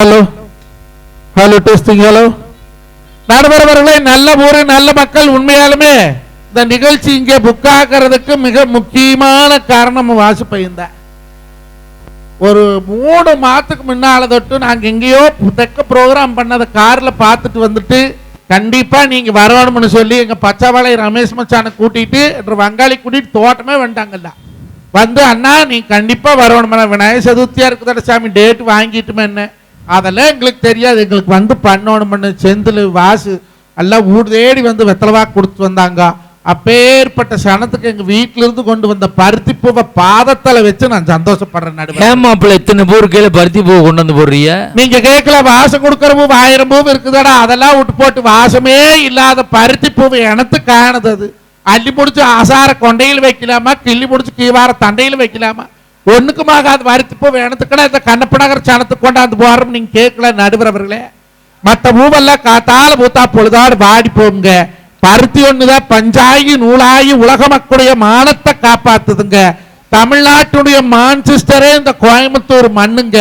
Hello hello testing hello நடுவரவர்களே நல்ல ஊரு நல்ல மக்கள் உண்மையாலுமே இந்த நிகழ்ச்சி இங்கே புக் ஆகிறதுக்கு மிக முக்கியமான காரணம் வாசுப்பையன் தான். ஒரு மூணு மாதத்துக்கு முன்னால தொட்டு நாங்க எங்கேயோ தெக்க ப்ரோக்ராம் பண்ணதை கார்ல பார்த்துட்டு வந்துட்டு கண்டிப்பா நீங்க வரணும்னு சொல்லி எங்க பச்சைவாளை ரமேஷ் மச்சானை கூட்டிட்டு என்று வங்காளி கூட்டிட்டு தோட்டமே வந்துட்டாங்கல்ல. வந்து அண்ணா நீ கண்டிப்பா வரணும் விநாயக சதுர்த்தியாக இருக்குதாட சாமி டேட் வாங்கிட்டுமே என்ன? அதெல்லாம் எங்களுக்கு தெரியாது. எங்களுக்கு வந்து பண்ணணும்னு செந்தில் வாசு எல்லாம் ஊர் தேடி வந்து வெத்தலவா கொடுத்து வந்தாங்க. அப்பேற்பட்ட சனத்துக்கு எங்க வீட்டுல இருந்து கொண்டு வந்த பருத்தி பூவை பாதத்துல வச்சு நான் சந்தோஷப்படுறேன் நடுவர் ஏன் மாப்பிள்ள இத்தனை பேர் கையில பருத்தி பூ கொண்டு வந்து போடுறிய நீங்க கேட்கல வாசம் கொடுக்கற பூ ஆயிரம் பூ இருக்குதாடா. அதெல்லாம் விட்டு போட்டு வாசமே இல்லாத பருத்தி பூவை எனத்து காணுது அது. அள்ளி முடிச்சு ஆசார கொண்டையில் வைக்கலாமா? கிள்ளி முடிச்சு கீவார தண்டையில் வைக்கலாமா? ஒண்ணுக்குமாகாது பருத்தி பூ எனத்துக்கடா இந்த கண்ணப்பநகர் சனத்துக்கு கொண்டாந்து போறோம் நீங்க கேட்கல நடுவர் அவர்களே பூவெல்லாம் காத்தால பூத்தா பொழுதாடு வாடி போங்க பருத்தி ஒண்ணுதான் பஞ்சாயி நூலாகி உலக மக்களுடைய மானத்தை காப்பாத்துதுங்க. தமிழ்நாட்டுடைய மான்செஸ்டரே இந்த கோயம்புத்தூர் மண்ணுங்க.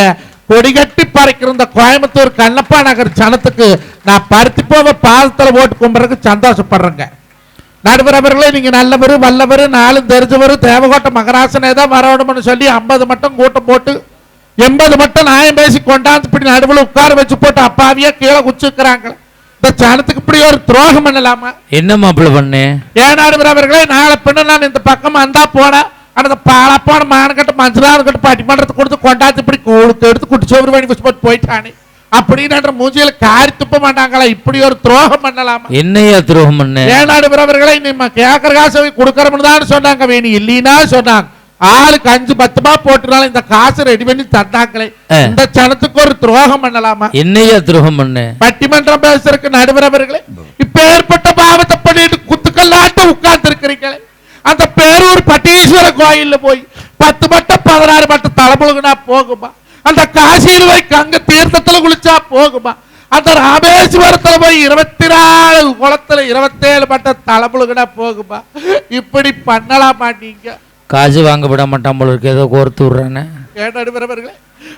கொடிகட்டி பறைக்கிற இந்த கோயம்புத்தூர் கண்ணப்பா நகர் சனத்துக்கு நான் பருத்தி போவ பாதத்துல ஓட்டு கும்புறதுக்கு சந்தோஷப்படுறேங்க. நடுவர் அவர்களே நீங்க நல்லவர் வல்லவர் நாளும் தெரிஞ்சவர் தேவகோட்டை மகராசனே தான் வரணும்னு சொல்லி ஐம்பது மட்டும் கூட்டம் போட்டு எண்பது மட்டும் நியாயம் பேசி கொண்டாந்து இப்படி நடுவில் உட்கார வச்சு போட்டு அப்பாவியா கீழே குச்சிக்கிறாங்க இந்த சனத்துக்கு இப்படி ஒரு துரோகம் பண்ணலாமா? என்ன மாப்பிள்ள பண்ணு? ஏன் நடுவர் அவர்களே நாளை பின்ன நான் இந்த பக்கம் வந்தா போனா அந்த பாலப்பான மானக்கட்ட மஞ்சளாறு கட்டு பட்டிமன்றத்துக்கு கொடுத்து கொண்டாந்து இப்படி எடுத்து குட்டி சோறு பண்ணி வச்சு போட்டு போயிட்டானே. அப்படின்னு மூஞ்சியில காரி துப்ப மாட்டாங்களா? இப்படி ஒரு துரோகம் பண்ணலாமா? என்னையா துரோகம் பண்ணு? ஏன் நடுவர் அவர்களே நம்ம கேட்கற காசை கொடுக்கறோம்னு தான் சொன்னாங்க. வேணும் இல்லைன்னா சொன்னாங்க. ஆளுக்கு அஞ்சு பத்துமா போட்டுனாலும் இந்த காசை ரெடி பண்ணி தந்தாங்களே. இந்த சனத்துக்கு ஒரு துரோகம் பண்ணலாமா? என்னையா துரோகம் பண்ணு? பட்டிமன்றம் பேசுறதுக்கு நடுவர் அவர்களே இப்ப ஏற்பட்ட பாவத்தை பண்ணிட்டு குத்துக்கல்லாட்ட உட்கார்ந்து இருக்கிறீங்களே அந்த பேரூர் பட்டீஸ்வர கோயில்ல போய் பத்து மட்டம் பதினாறு மட்டம் தலைமுழுகுனா போகுமா? அந்த காசியில் போய் கங்க தீர்த்தத்துல குளிச்சா போகுமா? அந்த ராமேஸ்வரத்துல போய் இருபத்தி நாலு குளத்துல இருபத்தேழு மட்டம் தலைமுழுகுனா போகுமா? இப்படி பண்ணலாமா நீங்க? காசு வாங்க விட மாட்டான் போல இருக்கு. ஏதோ கோர்த்து விடுறானே. ஏன் நடுவர் அவர்களே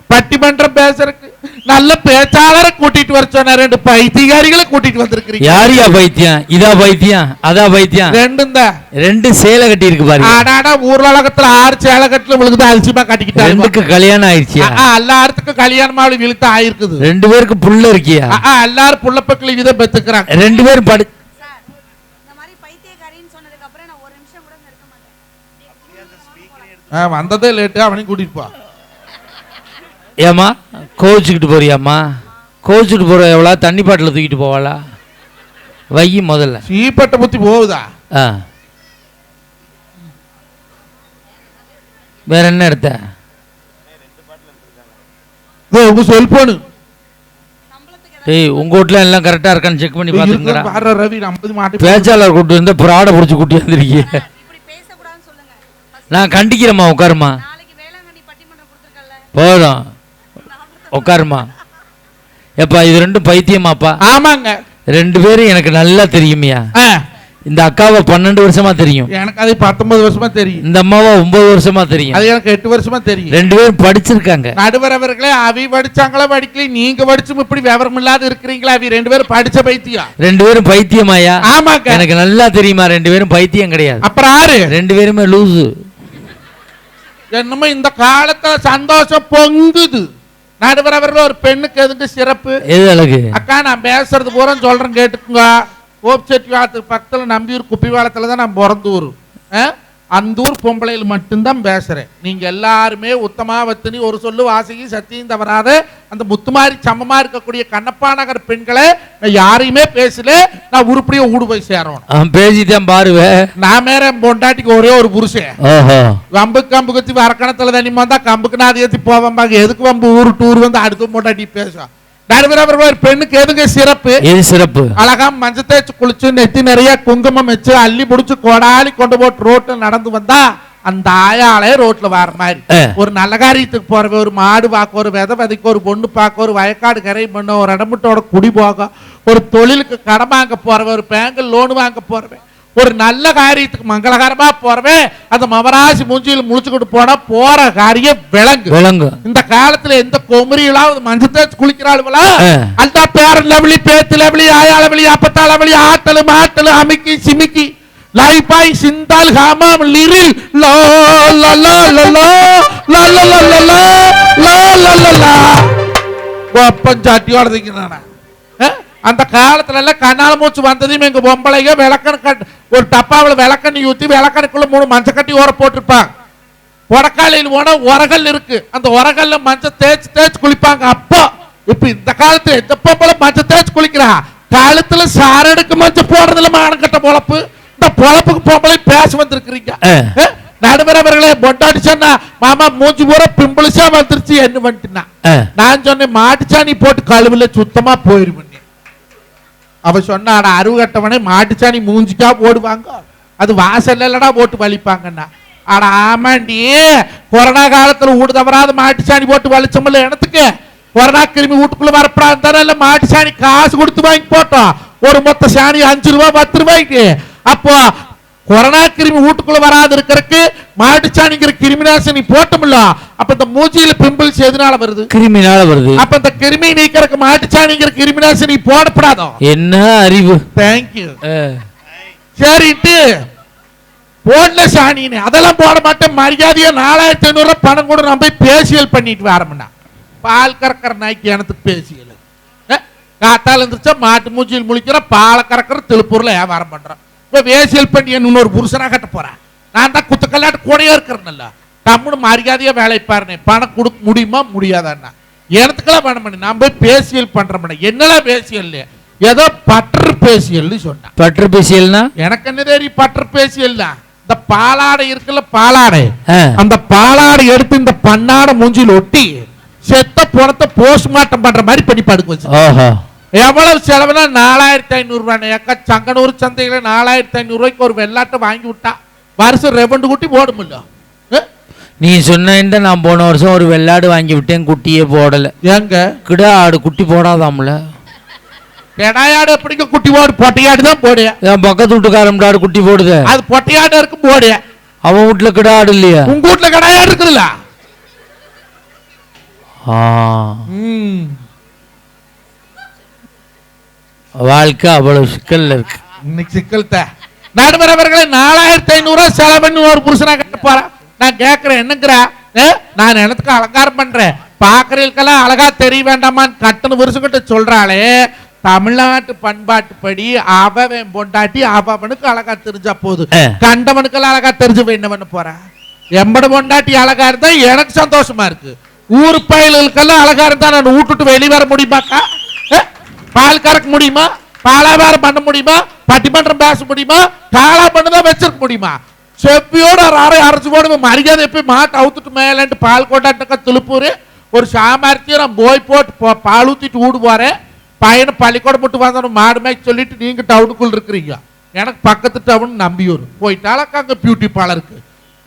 பட்டிமன்றம் பேசுறதுக்கு நல்ல பேச்சாளரை கூட்டிட்டு வர சொன்ன ரெண்டு பைத்தியகாரிகளை கூட்டிட்டு வந்திருக்கிறீங்க. யாரியா பைத்தியம்? இதா பைத்தியம்? அதா பைத்தியம்? ரெண்டும் தான். ரெண்டு சேலை கட்டி இருக்கு பாருங்க. ஆடாடா ஊர்வலகத்துல ஆறு சேலக்கட்டுல உங்களுக்கு தான் அலட்சியமா கட்டிக்கிட்டாங்க ரெண்டுக்கு கல்யாணம் ஆயிடுச்சியா ஆ, ஆ, எல்லாத்துக்கும் கல்யாணம் ஆளு விழுத்து ஆயிருக்குது. ரெண்டு பேருக்கு புள்ள இருக்கியா? எல்லாரும் புள்ள பக்கல இதை பெத்துக்கிறாங்க. ரெண்டு பேரும் படு சார் இந்த மாதிரி பைத்தியக்காரின்னு சொன்னதுக்கு அப்புறம் நான் ஒரு நிமிஷம் கூட இங்க இருக்க மாட்டேன் ஆ, வந்ததே லேட்டு அவனையும் கூட்டிட்டு போ. ஏமா கோவிச்சுக்கிட்டு போறியாம்மா? கோவிச்சுட்டு போற எவ்வளோ தண்ணி பாட்டில் தூக்கிட்டு போவாளா? வை முதல்ல. சீப்பட்ட புத்தி போகுதா? ஆ. வேற என்ன எடுத்த? உங்க செல்போனு டேய் உங்க வீட்ல எல்லாம் கரெக்டா இருக்கான்னு செக் பண்ணி மாட்டி பேச்சாளர் கூட்டு வந்து ப்ராடை பிடிச்சி கூட்டி வந்திருக்கீங்க இப்படி பேசக்கூடாதுன்னு சொல்லுங்க First நான் கண்டிக்கிறேம்மா உட்காருமா போதும். உட்காருமா எப்பா இது ரெண்டும் பைத்தியமாப்பா? ஆமாங்க. ரெண்டு பேரும் எனக்கு நல்லா தெரியுமியா. ஆ, இந்த அக்காவை பன்னெண்டு வருஷமா தெரியும். எனக்கு அது பத்தொன்பது வருஷமா தெரியும். இந்த அம்மாவை ஒன்பது வருஷமா தெரியும். அது எனக்கு எட்டு வருஷமா தெரியும். ரெண்டு பேரும் படிச்சிருக்காங்க. நடுவர் அவர்களே அவி படிச்சாங்களா படிக்கல? நீங்க படிச்சும் இப்படி விவரம் இல்லாத இருக்கிறீங்களா அவி? ரெண்டு பேரும் படிச்ச பைத்தியம். ரெண்டு பேரும் பைத்தியமாயா? ஆமாங்க. எனக்கு நல்லா தெரியுமா ரெண்டு பேரும் பைத்தியம் கிடையாது. அப்புறம் ஆறு ரெண்டு பேருமே லூசு. என்னமோ இந்த காலத்துல சந்தோஷம் பொங்குது. நடுவர் அவர்கள் ஒரு பெண்ணுக்கு எதுக்கு சிறப்பு? எது அழகு? அக்கா நான் பேசுறது பூரா சொல்றேன் கேட்டுக்குங்க. கோபிச்செட்டி வாரத்துக்கு பக்கத்துல நம்பியூர் குப்பிவாளத்துல தான் நான் பிறந்தூர் அந்த ஊர் பொம்பளையில் மட்டும்தான் பேசுறேன். நீங்க எல்லாருமே உத்தமாவத்தினி ஒரு சொல்லு வாசகி சத்தியம் தவறாத அந்த முத்துமாரி சமமா இருக்கக்கூடிய கண்ணப்பா நகர் பெண்களை நான் யாரையுமே பேசல. நான் உருப்படியா ஊடு போய் சேரணும். அவன் பேசித்தான் பாருவே. நான் மேல பொண்டாட்டிக்கு ஒரே ஒரு புருஷன். வம்பு கம்பு கத்தி வரக்கணத்துல தண்ணி வந்தா கம்புக்கு நான் அதை ஏத்தி போவேன் எதுக்கு வம்பு ஊரு டூர் வந்து அடுத்து பொண்டாட்டி பேசும் நடுவர் அவர்கள் ஒரு பெண்ணுக்கு எதுங்க சிறப்பு எது சிறப்பு அழகா மஞ்சள் தேய்ச்சி குளிச்சு நெத்தி நிறைய குங்குமம் வச்சு அள்ளி புடிச்சு கொடாலி கொண்டு போட்டு ரோட்ல நடந்து வந்தா அந்த ஆயாளே ரோட்ல வர மாதிரி. ஒரு நல்ல காரியத்துக்கு போறவ ஒரு மாடு பார்க்க ஒரு விதை விதைக்க ஒரு பொண்ணு பார்க்க ஒரு வயக்காடு கரை பண்ண ஒரு இடமுட்டோட குடி போக ஒரு தொழிலுக்கு கடன் வாங்க போறவ ஒரு பேங்க் லோன் வாங்க போறவன் ஒரு நல்ல காரியத்துக்கு மங்களகரமா போறவே அந்த மவராசி மூஞ்சியில் முழிச்சுக்கிட்டு போனா போற காரியம் விளங்கு விளங்கு இந்த காலத்துல எந்த கொமரிகளாவது மஞ்சள் தேய்ச்சி குளிக்கிறாளுவலா ஆ. அந்த பேரன் லெவலி பேத்து லெவலி ஆயா லெவலி அப்பத்தா லெவலி ஆட்டலு மாட்டலு அமிக்கி சிமிக்கி லைப்பாய் சிந்தால் ஹாமாம் லிரில் லோ லோ லோ லோ லோ லோ லோ லோ லோ லோ லோ லோ லோ அந்த காலத்துல எல்லாம் கண்ணால மூச்சு வந்ததையும் எங்க பொம்பளைங்க விளக்கணு கட் ஒரு டப்பாவில் விளக்கண்ணி ஊத்தி விளக்கணுக்குள்ள மூணு மஞ்சள் கட்டி ஊற போட்டிருப்பாங்க. உரக்காலையில் போனா உரகல் இருக்கு. அந்த உரகல்ல மஞ்சள் தேய்ச்சி தேய்ச்சி குளிப்பாங்க. அப்போ இப்ப இந்த காலத்துல எந்த பொம்பளை மஞ்சள் தேய்ச்சி குளிக்கிறா? காலத்துல சாரடுக்கு மஞ்சள் போடுறதுல மானக்கட்ட பொழப்பு. இந்த பொழப்புக்கு பொம்பளை பேச வந்திருக்கிறீங்க. நடுவரவர்களே பொண்டாடி சொன்னா மாமா மூஞ்சி பூரா பிம்பிள்ஸா வந்துருச்சு என்ன ஆ. நான் சொன்னேன் மாட்டுச்சாணி போட்டு கழுவுல சுத்தமா போயிருமே அவ சொன்னா அட அருவகட்டவனே மாட்டுச்சாணி மூஞ்சிக்கா போடுவாங்க. அது வாசல் இல்லடா போட்டு வலிப்பாங்கன்னா ஆனா ஆமாண்டி கொரோனா காலத்துல வீடு தவறாத மாட்டுச்சாணி போட்டு வலிச்சோம்ல எனத்துக்கு கொரோனா கிருமி வீட்டுக்குள்ள வரப்படாது தானே இல்ல மாட்டுச்சாணி காசு கொடுத்து வாங்கி போட்டோம். ஒரு மொத்த சாணி அஞ்சு ரூபாய் பத்து ரூபாய்க்கு. அப்போ கொரோனா கிருமி வீட்டுக்குள்ள வராது இருக்கறதுக்கு மாட்டுச்சாணிங்கிற கிருமி நாசினி போட்டோம்ல அப்ப இந்த மூஞ்சியில பிம்பிள்ஸ் எதனால வருது? கிருமினால வருது. அப்ப இந்த கிருமி நீக்கிறதுக்கு மாட்டுச்சாணிங்கிற கிருமி நாசினி போடப்படாதோ? என்ன அறிவு? தேங்க்யூ. சரிட்டு போடல சாணின்னு. அதெல்லாம் போட மாட்டேன். மரியாதையா நாலாயிரத்தி ஐநூறு ரூபாய் பணம் கூட நான் போய் பேசியல் பண்ணிட்டு வரமுன்னா. பால் கறக்கிற நாய்க்கு எனக்கு பேசியல். காத்தால இருந்துச்சா மாட்டு மூச்சியில் முழிக்கிற பாலை கறக்கிற திருப்பூர்ல வியாபாரம் பண்றேன் இப்ப வேசியல் பண்ணி இன்னொரு புருஷனா கட்ட போறேன் நான் தான் குத்துக்கல்லாட்டு கூடயே இருக்கிறேன்ல டம்முன்னு மரியாதையா வேலை பாருனே. பணம் கொடுக்க முடியுமா? முடியாதான்னா. எனத்துக்கெல்லாம் வேணும் பண்ணி நான் போய் பேசியல் பண்றேன் என்னெல்லாம் பேசியல் ஏதோ பற்று பேசியல்னு சொன்னேன். பற்று பேசியல்னா? எனக்கு என்ன தெரியும் பற்று பேசியல் இந்த பாலாடை இருக்குல்ல பாலாடை. அந்த பாலாடை எடுத்து இந்த பண்ணாடை மூஞ்சில ஒட்டி செத்த பணத்தை போஸ்ட்மார்ட்டம் பண்ற மாதிரி பண்ணி படுக்க வச்சு எவ்வளவு செலவுனா நாலாயிரத்தி ஐநூறு ரூபாய். ஏக்கா சங்கனூர் சந்தையில நாலாயிரத்தி ஐநூறு ரூபாய்க்கு ஒரு வெள்ளாட்டை வாங்கி விட்டா வருஷம் ரெவண்டு குட்டி போடுமில்ல? நீ சொன்ன நான் போன வருஷம் ஒரு வெள்ளாடு வாங்கி விட்டேன் குட்டியே போடல. ஏங்க கிடா ஆடு குட்டி போடாதாம்ல? கெடாயாடு எப்படிங்க குட்டி போடு? பொட்டையாடு தான் போடு. என் பக்கத்து வீட்டுக்காரன் ஆடு குட்டி போடுது. அது பொட்டையாடு இருக்கும் போடு. அவன் வீட்டுல கிடா ஆடு இல்லையா? உங்க வீட்டுல கெடாயாடு இருக்குதுல்ல? ஆ. ம். வாழ்க்கை அவ்வளவு சிக்கல்ல இருக்கு. இன்னைக்கு சிக்கல் தான் நடுவர் அவர்களை நாலாயிரத்தி ஐநூறு ரூபாய் செலவு பண்ணி ஒரு புருஷனா கட்ட போறேன் நான் கேட்கிறேன் என்னங்கிறா? நான் எனத்துக்கு அலங்காரம் பண்றேன்? பாக்குறதுக்கெல்லாம் அழகா தெரிய வேண்டாமான்னு கட்டணு புருஷன்கிட்ட சொல்றாளே. தமிழ்நாட்டு பண்பாட்டுப்படி அவன் பொண்டாட்டி அவனுக்கு அழகா தெரிஞ்சா போதும். ஆ. கண்டவனுக்கெல்லாம் அழகா தெரிஞ்சு என்ன பண்ண போறேன் எம்பட பொண்டாட்டி அழகா இருந்தா எனக்கு சந்தோஷமா இருக்கு. ஊர் பயல்களுக்கெல்லாம் அழகா இருந்தா நான் வீட்டுட்டு வெளியே வர முடியுமாக்கா? பால் கறக்க முடியுமா? பாலாபாரம் பண்ண முடியுமா? பட்டிமன்றம் பேச முடியுமா? காலா பண்ணதான் வச்சிருக்க முடியுமா? செப்பியோட ஒரு அரை அரைச்சு போடு மரியாதை எப்பயும் மாட்டு அவுத்துட்டு மேலேன்ட்டு பால் கொண்டாட்டக்க திருப்பூர் ஒரு சாமர்த்தியம் நான் போய் போட்டு பால் ஊற்றிட்டு ஊடு போறேன். பையனை பள்ளிக்கூடம் மட்டும் வந்தவன் மாடு மேய்ச்சி சொல்லிட்டு நீங்க டவுனுக்குள்ள இருக்கிறீங்க. எனக்கு பக்கத்து டவுன் நம்பியூர். போயிட்டாலும் அங்க பியூட்டி பார்லருக்கு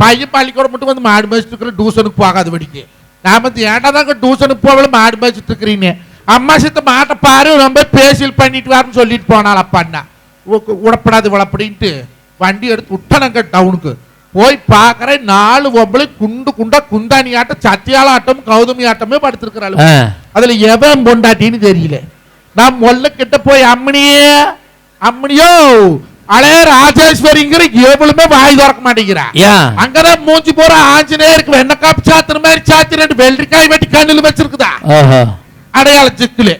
பையன் பள்ளிக்கூடம் மட்டும் வந்து மாடு மேய்ச்சிட்டு இருக்கிற டியூஷனுக்கு போகாத வெடிக்கு நான் வந்து ஏன்டா தாங்க டியூஷனுக்கு போகல மாடு மேய்ச்சிட்டு இருக்கிறீங்க? அம்மா சித்த மாட்டை பாரு ரொம்ப பேசியல் பண்ணிட்டு வரேன்னு சொல்லிட்டு போனாள் அப்பா அண்ணா. உ- உடப்படாது இவ்வளப்படின்ட்டு வண்டி எடுத்து விட்டனங்க டவுனுக்கு போய் பார்க்கறேன் நாலு ஒம்பளை குண்டு குண்டா குந்தாணி ஆட்டம் சத்தியால ஆட்டம் கௌதமி ஆட்டமே படுத்திருக்கிறாள். அதுல எவன் பொண்டாட்டின்னு தெரியல. நான் மொல்ல கிட்ட போய் அம்மனியே அம்மனியோ அழைய ராஜேஸ்வரிங்கிற எவ்வளவுமே வாய் திறக்க மாட்டேங்கிறா. அங்கதான் மூஞ்சி போற ஆஞ்சநேயருக்கு வெண்ண காப்பு சாத்துற மாதிரி சாத்தி ரெண்டு வெள்ளரிக்காய் வெட்டி கண்ணில் வச்சிருக்குதா. அடையாள சிக்கலு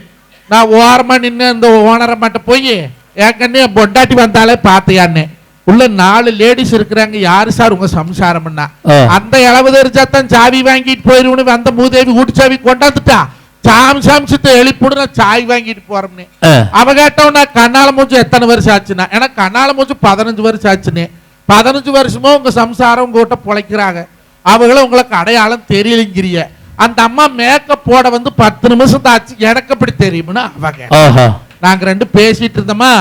நான் ஓரமா நின்று அந்த ஓனரை மட்டும் போய் ஏற்கனவே என் பொண்டாட்டி வந்தாலே பார்த்தியான்னு உள்ள நாலு லேடிஸ் இருக்கிறாங்க. யாரு சார் உங்க சம்சாரம்னா. அந்த இளவு தெரிஞ்சாத்தான் சாவி வாங்கிட்டு போயிருவனு வந்த மூதேவி வீட்டு சாவி கொண்டாந்துட்டா. சாமி சாமிச்சத்தை எழுப்பிடு நான் சாவி வாங்கிட்டு போறேன்னு. அவ கேட்டவனா கண்ணால மூச்சு எத்தனை வருஷம் ஆச்சுன்னா? எனக்கு கண்ணால மூச்சு பதினஞ்சு வருஷம் ஆச்சுன்னு. பதினஞ்சு வருஷமா உங்க சம்சாரம் உங்ககிட்ட பொழைக்கிறாங்க. அவங்களும் உங்களுக்கு அடையாளம் தெரியலங்கிறிய அந்த அம்மா மேக்கப் போட வந்து பத்து நிமிஷம் தான் ஆச்சு எனக்கு எப்படி தெரியும்னு அவங்க நாங்க ரெண்டு பேசிட்டு இருந்தோமா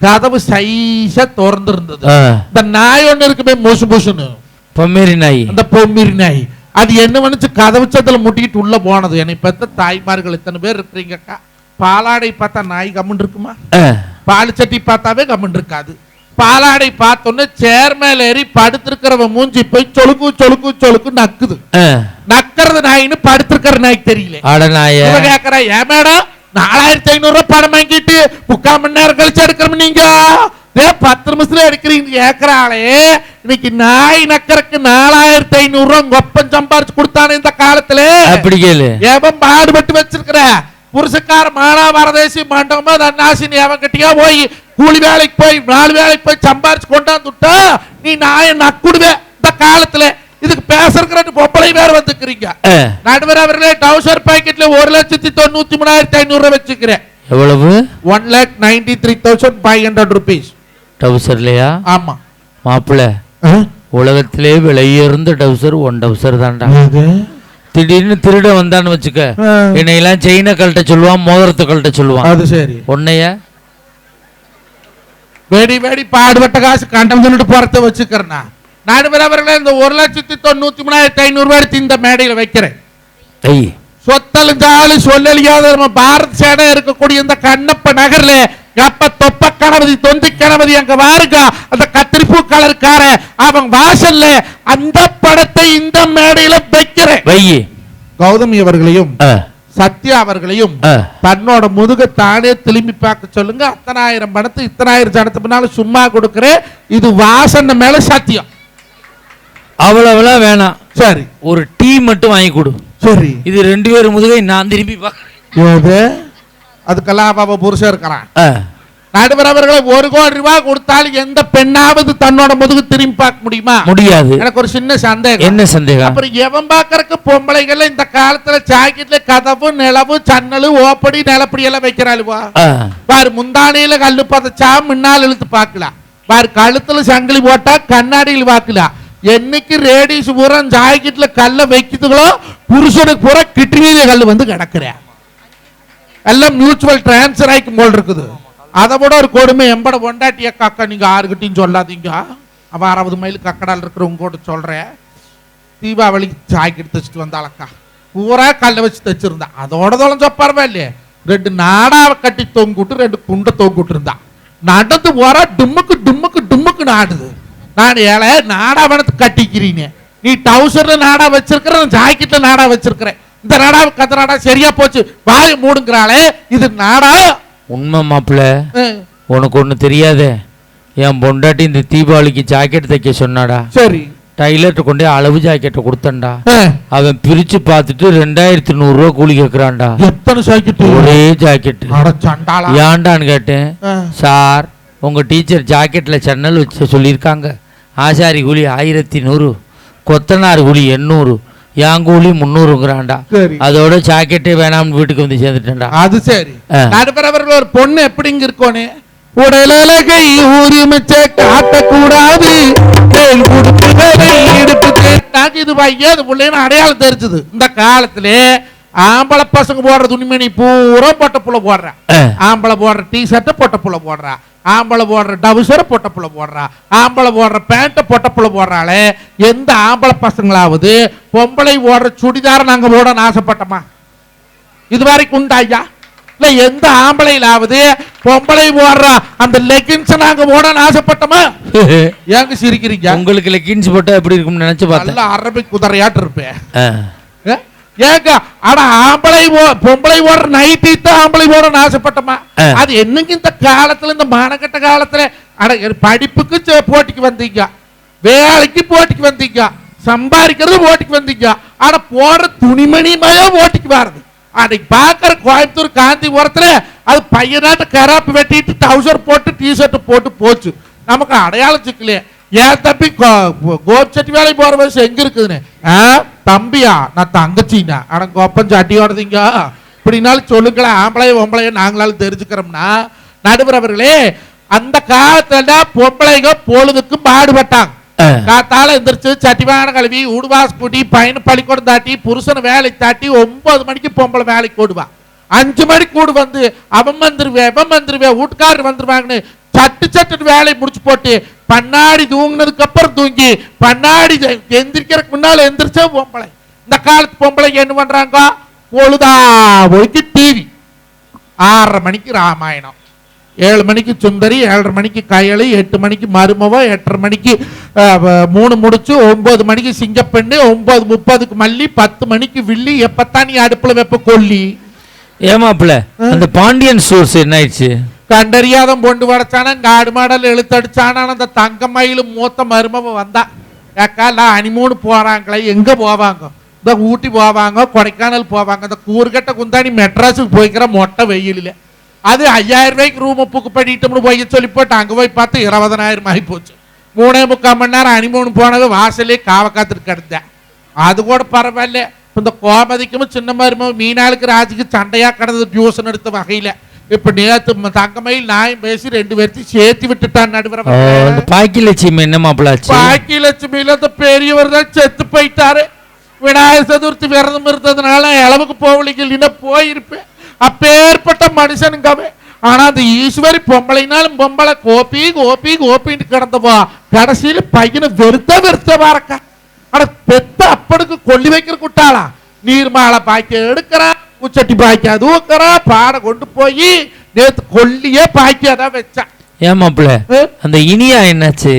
கதவு சைஸா திறந்து இருந்தது. இந்த நாய் ஒண்ணு இருக்குமே மொசு மொசுன்னு. பொம்மேரி நாய். அந்த பொம்மிரி நாய். அது என்ன பண்ணுச்சு கதவு சத்துல முட்டிக்கிட்டு உள்ள போனது. என்னை பெத்த தாய்மார்கள் இத்தனை பேர் இருக்கிறீங்கக்கா? பாலாடை பார்த்தா நாய் கம்முன்னு இருக்குமா. பால் சட்டி பார்த்தாவே கம்மன் இருக்காது. பாலாடை பார்த்தோன்னே சேர் மேல ஏறி படுத்திருக்கிறவன் மூஞ்சி போய் சொலுக்கு சொலுக்கு சொலுக்கு நக்குது. நக்கிறது நாயின்னு படுத்திருக்கிற நாய்க்கு தெரியல. கேக்குறா ஏன் மேடம் நாலாயிரத்தி ஐநூறு ரூபாய் பணம் வாங்கிட்டு முக்கால் மணி நேரம் கழிச்சு எடுக்கிறோம் நீங்க. பத்து நிமிஷத்துல எடுக்கிறீங்க. கேக்குறாளே இன்னைக்கு நாய் நக்கறக்கு நாலாயிரத்தி ஐநூறு ரூபாய் கொப்பம் சம்பாரிச்சு கொடுத்தானே இந்த காலத்துல? அப்படி கேளு. எவன் பாடுபட்டு வச்சிருக்கிற? புருஷக்கார மானா வரதேசி மண்டபமா நன்னாசினி அவன் கிட்டயா போய் கூலி வேலைக்கு போய் நாலு வேலைக்கு போய் சம்பாரிச்சு கொண்டாந்துட்டா நீ நாய நக்குடுவே. இந்த காலத்துல இதுக்கு பேசுறதுக்கு பொம்பளை வேற வந்துக்கிறீங்க. நடுவர் அவர்களே டவுசர் பாக்கெட்ல ஒரு லட்சத்தி தொண்ணூத்தி மூணாயிரத்தி ஐநூறு ரூபாய் வச்சுக்கிறேன். எவ்வளவு? One lakh ninety three thousand five hundred rupees டவுசர்லையா? ஆமா. மாப்பிள்ள உலகத்திலே விலையுயர்ந்த டவுசர் ஒன் டவுசர் தான்டா. திடீர்னு திருட வந்தான்னு வச்சுக்க. என்னையெல்லாம் செயினை கழட்ட சொல்லுவான் மோதிரத்தை கழட்ட சொல்லுவான். அது சரி. உன்னைய? வேடி வேடி பாடுபட்ட காசு கண்டம் சொல்லிட்டு போறத வச்சுக்கிறேன் நடுவர் அவர்களே இந்த ஒரு லட்சத்தி தொண்ணூத்தி மூணாயிரத்தி ஐநூறு ரூபாய் இந்த மேடையில வைக்கிறேன். ஐய். சொத்தலிஞ்சாலு சொல்லலியாத நம்ம பாரத் சேனை இருக்கக்கூடிய இந்த கண்ணப்ப நகர்ல எப்ப தொப்ப கணபதி தொந்தி கணபதி அங்க வாருங்க. அந்த கத்திரிப்பூ கலருக்கார அவன் வாசல்ல அந்த படத்தை இந்த மேடையில வைக்கிறேன். வையி கௌதமி அவர்களையும் சத்யா அவர்களையும். தன்னோட முதுக தானே திரும்பி பார்க்க சொல்லுங்க. அத்தனாயிரம் பணத்து இத்தனாயிரம் ஜனத்து பின்னால சும்மா கொடுக்கிறேன். இது வாசனை மேல சத்தியம். அவ்வளவுலாம் வேணாம். சரி. ஒரு டீ மட்டும் வாங்கி கொடு. சரி. இது ரெண்டு பேரும் முதுகை நான் திரும்பி பார்க்கறேன் அதுக்கெல்லாம் அவ புருஷன் இருக்கிறான். ஆ, நடுவர் அவர்களை ஒரு கோடி ரூபாய் கொடுத்தாலும் எந்த பெண்ணாவது தன்னோட முதுகு திரும்பி பார்க்க முடியுமா? முடியாது. எனக்கு ஒரு சின்ன சந்தேகம். என்ன சந்தேகம்? அப்புறம் எவன் பாக்குறக்கு பொம்பளைகள் இந்த காலத்துல ஜாக்கெட்ல கதவு நிலவு சன்னலு ஓப்படி நிலப்படி எல்லாம் வைக்கிறாளுவா? பாரு முந்தானையில கல்லு பதச்சா முன்னால் இழுத்து பார்க்கலாம். பாரு கழுத்துல சங்கிலி போட்டா கண்ணாடியில் பார்க்கலாம். என்னைக்கு ரேடிஸ் பூரா ஜாக்கெட்ல கல்ல வைக்கிறதுகளோ புருஷனுக்கு பூரா கிட்னியில கல் வந்து கிடக்குறேன் எல்லாம் மியூச்சுவல் டிரான்ஸ்ஃபர் ஆகிக்கும் போல் இருக்குது. அதை விட ஒரு கொடுமை எம்பட பொண்டாட்டிய காக்கா நீங்க யாருக்கிட்டையும் சொல்லாதீங்க. அவன் அறுபது மைல் கக்கடால் இருக்கிறவங்க கூட சொல்றேன் தீபாவளிக்கு ஜாக்கெட் தைச்சிட்டு வந்தாளக்கா. பூரா கல்ல வச்சு தைச்சிருந்தா. அதோட தொலைஞ்ச பரவாயில்லையே. ரெண்டு நாடாவை கட்டி தொங்கிட்டு ரெண்டு குண்டை தொங்கிட்டு இருந்தா. நடந்து போற டும்முக்கு டும்முக்கு டும்முக்கு நாடுது. நான் ஏழை நாடா வனத்து கட்டிக்கிறீங்க நீ டவுசர்ல நாடா வச்சிருக்கிற ஜாக்கெட்ல நாடா வச்சிருக்கிறேன். இந்த நாடா கத்த நாடா சரியா போச்சு. வாயை மூடுங்கிறாளே இது நாடா? உண்மை மாப்பிள்ள. உனக்கு ஒண்ணு தெரியாதே. என் பொண்டாட்டி இந்த தீபாவளிக்கு ஜாக்கெட் தைக்க சொன்னாடா. சரி. டைலர்ட்ட கொண்டே அளவு ஜாக்கெட்டை கொடுத்தேன்டா. அஹ், அவன் பிரிச்சு பார்த்துட்டு ரெண்டாயிரத்தி நூறுரூவா கூலி கேட்குறான்டா எத்தனை ஜாக்கெட் ஒரே ஜாக்கெட் ஏன்டான்னு கேட்டேன். சார் உங்கள் டீச்சர் ஜாக்கெட்டில் சன்னல் வச்சு சொல்லியிருக்காங்க. ஆசாரி கூலி ஆயிரத்தி நூறு கொத்தனார் கூலி எண்ணூறு என் கூலி முந்நூறுங்கிறான்டா அதோட ஜாக்கெட்டே வேணாம்னு வீட்டுக்கு வந்து சேர்ந்துட்டேன்டா. அது சரி. ஆ. நடுப்பரவர்கள் ஒரு பொண்ணு எப்படிங்க இருக்கோனே? உடலகை உரிமைச்ச காட்டக்கூடாது. தேட்டாக்கு இது பையன் பிள்ளைன்னு அடையாளம் தெரிஞ்சது. இந்த காலத்திலே ஆம்பளை பசங்க போடுற துணிமணி பூரா பொட்ட புள்ள போடுறா. ஆம்பளை போடுற டி ஷர்ட்டை பொட்ட புள்ள போடுறா. ஆம்பளை போடுற டவுசரை பொட்ட புள்ள போடுறா. ஆம்பளை போடுற பேண்ட்டை பொட்ட புள்ள போடுறாளே. எந்த ஆம்பளை பசங்களாவது பொம்பளை போடுற சுடிதாரை நாங்க போடணும்னு ஆசைப்பட்டோமா? இது வரைக்கும் உண்டா ஐயா? இல்ல எந்த ஆம்பளையிலாவது பொம்பளை போடுற அந்த லெகின்ஸ் நாங்க போடணும்னு ஆசைப்பட்டோமா? ஏங்க சிரிக்கிறீங்க? உங்களுக்கு லெக்கின்ஸ் போட்டால் எப்படி இருக்கும்னு நினச்சி பார்த்தேன். நல்ல அரபிக் குதிரையாட்டு இருப்பேன்? ஏங்க ஆனா ஆம்பளை பொம்பளை போடுற நைட்டி தான் ஆம்பளை போடணும்னு ஆசைப்பட்டோமா. அது என்னங்க இந்த காலத்துல இந்த மானக்கட்ட காலத்துல? அட படிப்புக்கு போட்டிக்கு வந்தீங்க. வேலைக்கு போட்டிக்கு வந்தீங்க. சம்பாதிக்கிறது போட்டிக்கு வந்தீங்க. ஆனா போடுற துணிமணிமயோ போட்டிக்கு வருது அன்னைக்கு பார்க்கற கோயம்புத்தூர் காந்திபுரத்துல அது பையனாட்ட கராப்பு வெட்டிட்டு டவுசர் போட்டு டிஷர்ட் போட்டு போச்சு. நமக்கு அடையாளம் சிக்கலையே ஏன் தம்பி கோ- கோப் சட்டி வேலை போற வயசு எங்க இருக்குதுன்னு? தம்பியா? நான் தங்கச்சிண்ணா ஆனா கோப்பம் சட்டியோடதீங்க இப்படினாலும் சொல்லுங்களேன் ஆம்பளைய பொம்பளைய நாங்களாலும் தெரிஞ்சுக்கிறோம்னா. நடுவர் அவர்களே அந்த காலத்துல பொம்பளைங்க பொழுதுக்கு பாடுபட்டாங்க. காத்தால எந்திரிச்சு சட்டிவான கழுவி உடுவாஸ் கூட்டி பையனை பள்ளிக்கூடம் தாட்டி புருஷனை வேலைக்கு தாட்டி ஒன்பது மணிக்கு பொம்பளை வேலைக்கு கூடுவா அஞ்சு மணிக்கு கூடு வந்து அவன் வந்துருவே அவன் வந்துருவே வீட்டுக்காரர் வந்துருவாங்கன்னு சட்டு சட்டு வேலையை முடிச்சு போட்டு பன்னாடி தூங்குனதுக்கு அப்புறம் தூங்கி பன்னாடி எ- எந்திரிக்கிறதுக்கு முன்னால எந்திரிச்சா பொம்பளை. இந்த காலத்து பொம்பளைங்க என்ன பண்றாங்க? பொழுதா போய்க்கு டிவி ஆறரை மணிக்கு ராமாயணம். ஏழு மணிக்கு சுந்தரி ஏழரை மணிக்கு கயலு எட்டு மணிக்கு மருமவ எட்டரை மணிக்கு மூணு முடிச்சு ஒன்பது மணிக்கு சிங்கப்பெண்ணு ஒன்பது முப்பதுக்கு மல்லி பத்து மணிக்கு வில்லி எப்பத்தான் நீ அடுப்புல வெப்ப கொல்லி? ஏமாப்பிள்ள அந்த பாண்டியன் ஸ்டோர்ஸ் என்ன ஆயிடுச்சு? கண்டறியாதம் பொண்டு வடைச்சானா காடு மாடல் இழுத்தடிச்சானா அந்த தங்கம் மயிலும் மூத்த மருமவ வந்தா ஏக்கா எல்லாம் அனிமூணு போறாங்களே எங்க போவாங்க இந்த ஊட்டி போவாங்க கொடைக்கானல் போவாங்க இந்த கூறுகட்ட குந்தாணி மெட்ராஸுக்கு போய்க்கிற மொட்டை வெயிலில் அது ஐயாயிரம் ரூபாய்க்கு ரூமை புக்கு பண்ணிட்டோம்னு போய் சொல்லி போட்டு அங்கே போய் பார்த்து இருபதனாயிரம் ஆகி போச்சு மூணே முக்கால் மணி நேரம் அனிமூணு போனது வாசலே காவ காத்துட்டு கிடந்தேன் அது கூட பரவாயில்ல இந்த கோமதிக்கும் சின்ன மருமோ மீனாளுக்கு ராஜுக்கு சண்டையாக கிடந்தது டியூஷன் எடுத்த வகையில் இப்ப நேத்து தங்கமயில் நாயும் பேசி ரெண்டு பேர்த்தையும் சேர்த்து விட்டுட்டான் நடுவர அந்த பாக்கி லட்சுமி என்ன மாப்பிள்ள ஆச்சு? பாக்கி லட்சுமியில அந்த பெரியவர் தான் செத்து போயிட்டாரு. விநாயகர் சதுர்த்தி விரதம் இருந்ததுனால இளவுக்கு போவலிங்க இல்லைன்னா போயிருப்பேன். அப்பேற்பட்ட மனுஷனுங்க அவன். ஆனா அந்த ஈஸ்வரி பொம்பளைனாலும் பொம்பளை கோபி கோபி கோபின்னு கிடந்தவா? கடைசியில பையனை வெறுத்த வெறுத்த பாரக்கா ஆனா பெத்த அப்பனுக்கு கொல்லி வைக்கிற குட்டாளா? நீர்மாலை பாய்க்க எடுக்கிறா தூக்குறா பாட கொண்டு போய் நேத்து கொல்லியே பாய்க்க தான் வச்சான் ஏமாப்பிள்ள ஏ? அந்த இனியா என்னாச்சு?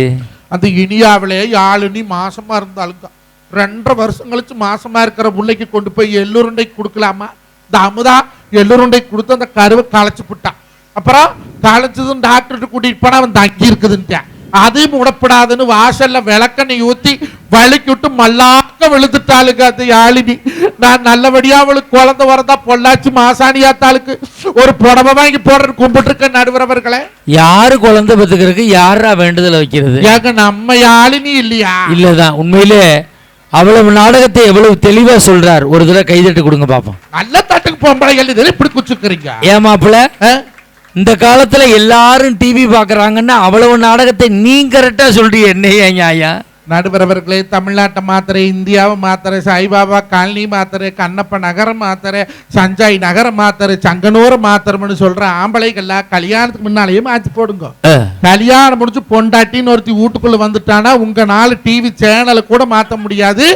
அந்த இனியாவிலே யாழினி மாசமா இருந்தாளுங்க ரெண்டரை வருஷம் கழிச்சு மாசமா இருக்கிற பிள்ளைக்கு கொண்டு போய் எள்ளுருண்டைக்கு கொடுக்கலாமா? இந்த அமுதா எள்ளுருண்டை கொடுத்து அந்த கருவை களைச்சு விட்டான் அப்புறம் களைச்சதும் டாக்டர்கிட்ட கூட்டிட்டு போனா அவன் தங்கி இருக்குதுன்ட்டான் அதையும் முடப்படாதுன்னு வாசல்ல விளக்கெண்ணெய் ஊத்தி வலிக்கு விட்டு மல்லாக்க விழுந்துட்டாளுங்க அந்த யாழினி. நான் நல்லபடியா அவளுக்கு குழந்தை வரதா பொள்ளாச்சி மாசாணியாத்தாளுக்கு ஒரு புடவை வாங்கி போடுற கும்பிட்டு இருக்க நடுவரவர்களே. யாரு குழந்தை பெத்துக்கிறதுக்கு யாரா வேண்டுதல் வைக்கிறது? ஏங்க நம்ம யாழினி இல்லையா? இல்லதான் உண்மையிலே அவ்வளவு நாடகத்தை எவ்வளவு தெளிவா சொல்றார். ஒரு தடவை கைதட்டி கொடுங்க பாப்போம். நல்ல தட்டுக்கு பொம்பளைகள் இதில் இப்படி குச்சுக்கிறீங்க? ஏமாப்பிள்ள? இந்த காலத்துல எல்லாரும் டிவி பாக்குறாங்கன்னா அவ்வளவு நாடகத்தை நீ கரெக்டா சொல்றீங்க என்னையா நியாயம்? நடுவரவர்களே தமிழ்நாட்டை மாத்திரை இந்தியாவை மாத்திரை சாய்பாபா காலனி மாத்திரை கண்ணப்ப நகரம் மாத்திரை சஞ்சாய் நகரம் மாத்திரை சங்கனூர் மாத்திரம்னு சொல்ற ஆம்பளைகள்லாம் கல்யாணத்துக்கு முன்னாலேயே மாத்தி போடுங்க. கல்யாணம் முடிஞ்சு பொண்டாட்டின்னு ஒருத்தி வீட்டுக்குள்ள வந்துட்டானா உங்க நாலு டிவி சேனலை கூட மாத்த முடியாது.